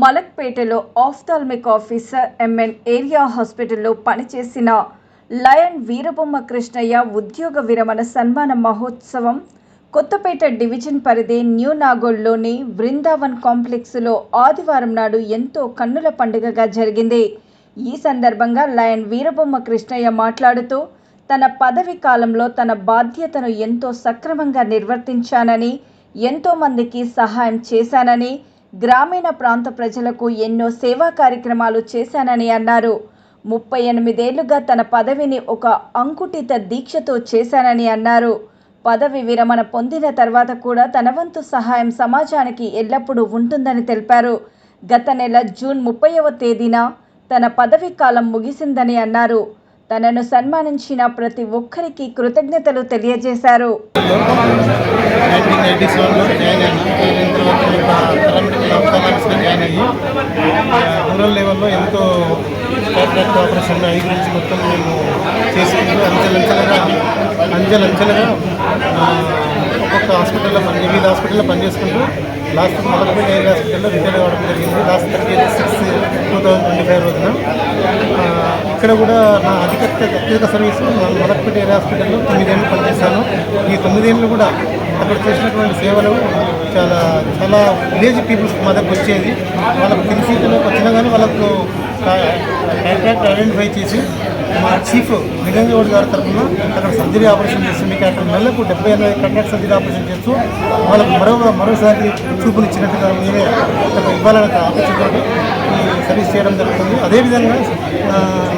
మలక్పేటలో ophthalmic officer MN area హాస్పిటల్లో పనిచేసిన lion Veerabomma Krishnaiah ఉద్యోగ విరమణ సన్మాన మహోత్సవం కొత్తపేట డివిజన్ పరిధి న్యూ నాగోల్లోని బృందావన్ కాంప్లెక్స్లో ఆదివారం నాడు ఎంతో కన్నుల పండుగగా జరిగింది. ఈ సందర్భంగా లయన్ వీరబొమ్మ కృష్ణయ్య మాట్లాడుతూ తన పదవి కాలంలో తన బాధ్యతను ఎంతో సక్రమంగా నిర్వర్తించానని ఎంతోమందికి సహాయం చేశానని గ్రామీణ ప్రాంత ప్రజలకు ఎన్నో సేవా కార్యక్రమాలు చేశానని అన్నారు. ముప్పై ఎనిమిదేళ్ళుగా తన పదవిని ఒక అంకుటిత దీక్షతో చేశానని అన్నారు. పదవి విరమణ పొందిన తర్వాత కూడా తన వంతు సహాయం సమాజానికి ఎల్లప్పుడూ ఉంటుందని తెలిపారు. గత నెల జూన్ ముప్పైవ తేదీన తన పదవీ కాలం ముగిసిందని అన్నారు. తనను సన్మానించిన ప్రతి ఒక్కరికి కృతజ్ఞతలు తెలియజేశారు నైన్టీన్ ఎయిటీ సెవెన్లో జాయిన్ అయినా అయిన తర్వాత ఇక్కడ పారామెడికల్ ఆఫ్థాలజిస్ట్గా రూరల్ లెవెల్లో ఎంతో కాంట్రాక్ట్ ఆపరేషన్ ఐ గురించి మొత్తం మేము చేసుకుంటూ అంచెలంచెలుగా అంచెలంచెలుగా ఒక్కొక్క హాస్పిటల్లో పని వివిధ హాస్పిటల్లో పనిచేసుకుంటూ లాస్ట్ మలక్పేట ఎయిర్ హాస్పిటల్లో రిటైర్ అవ్వడం జరిగింది. Last thirty six two thousand twenty five రోజున. ఇక్కడ కూడా నా అధిక అత్యధిక సర్వీసు మలక్పేట ఎయిర్ హాస్పిటల్లో తొమ్మిదేళ్ళు పనిచేశాను. ఈ తొమ్మిదేళ్ళు కూడా అక్కడ చేసినటువంటి సేవలు చాలా చాలా విలేజ్ పీపుల్స్ మా దగ్గర వచ్చేది. వాళ్ళకు తెలిసిలోకి వచ్చినా కానీ వాళ్ళకు కాంట్రాక్ట్ ఐడెంటిఫై చేసి మా చీఫ్ నిరంజన్ గారి తరఫున అక్కడ సర్జరీ ఆపరేషన్ చేసి అక్కడ నెలకు డెబ్బై ఎనభై కంట్రాక్ట్ సర్జరీ ఆపరేషన్ చేస్తూ వాళ్ళకు మరో మరోసారి చూపులు ఇచ్చినట్టుగా మీరే అక్కడ ఇవ్వాలనే ఒక సర్వీస్ చేయడం జరుగుతుంది. అదేవిధంగా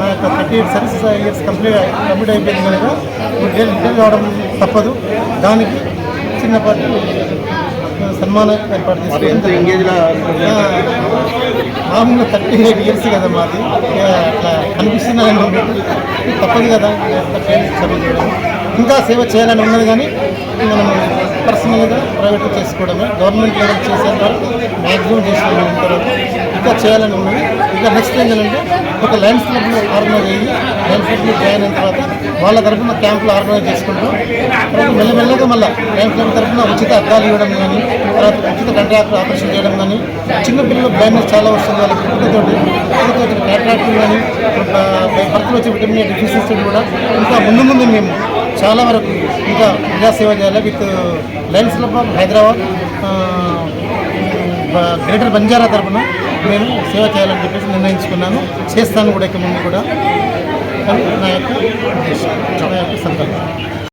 నా యొక్క thirty eight service years complete complete అయిపోయింది కనుక రిటైర్ రిటైర్ కావడం తప్పదు. దానికి చిన్నపాటి సన్మానం ఏర్పాటు చేసుకోవడం మామూలుగా థర్టీ ఎయిట్ ఇయర్స్ కదా మాది. అట్లా కనిపిస్తున్నాను తప్పదు కదా. సర్వీస్ చేయడం ఇంకా సేవ చేయాలని ఉన్నది కానీ మనం పర్సనల్గా ప్రైవేట్గా చేసుకోవడమే. గవర్నమెంట్ లెవెల్ చేసేంత మ్యాక్సిమం చేసిన తర్వాత ఇంకా చేయాలని ఉన్నది. ఇంకా నెక్స్ట్ ఏంటంటే ఒక క్లబ్ ఆర్గనైజ్ అయ్యి క్లబ్లో జాయిన్ అయిన తర్వాత వాళ్ళ తరఫున క్యాంపులు ఆర్గనైజ్ చేసుకుంటూ తర్వాత మెల్లమెల్లగా మళ్ళీ లయన్స్ క్లబ్ తరఫున ఉచిత అద్దాలు ఇవ్వడం కానీ తర్వాత ఉచిత కంట్రాక్ట్ ఆపరేషన్ చేయడం కానీ చిన్న పిల్లలు బ్లైండ్నెస్ చాలా వస్తుంది వాళ్ళకి పుట్టుకతోటి పుట్టుకతోటి కాంట్రాక్ట్ కానీ భర్తలు వచ్చే విటమిన్ డెఫిషియన్సీ కూడా ఇంకా ముందు ముందు మేము చాలా వరకు ఇంకా ప్రజాసేవ చేయాలి. With Lions Club of Hyderabad Greater Banjara తరఫున మేము సేవ చేయాలని చెప్పేసి నిర్ణయించుకున్నాను. చేస్తాను కూడా ఇక ముందు కూడా. అని నా యొక్క ఉద్దేశం నా యొక్క సంకల్పం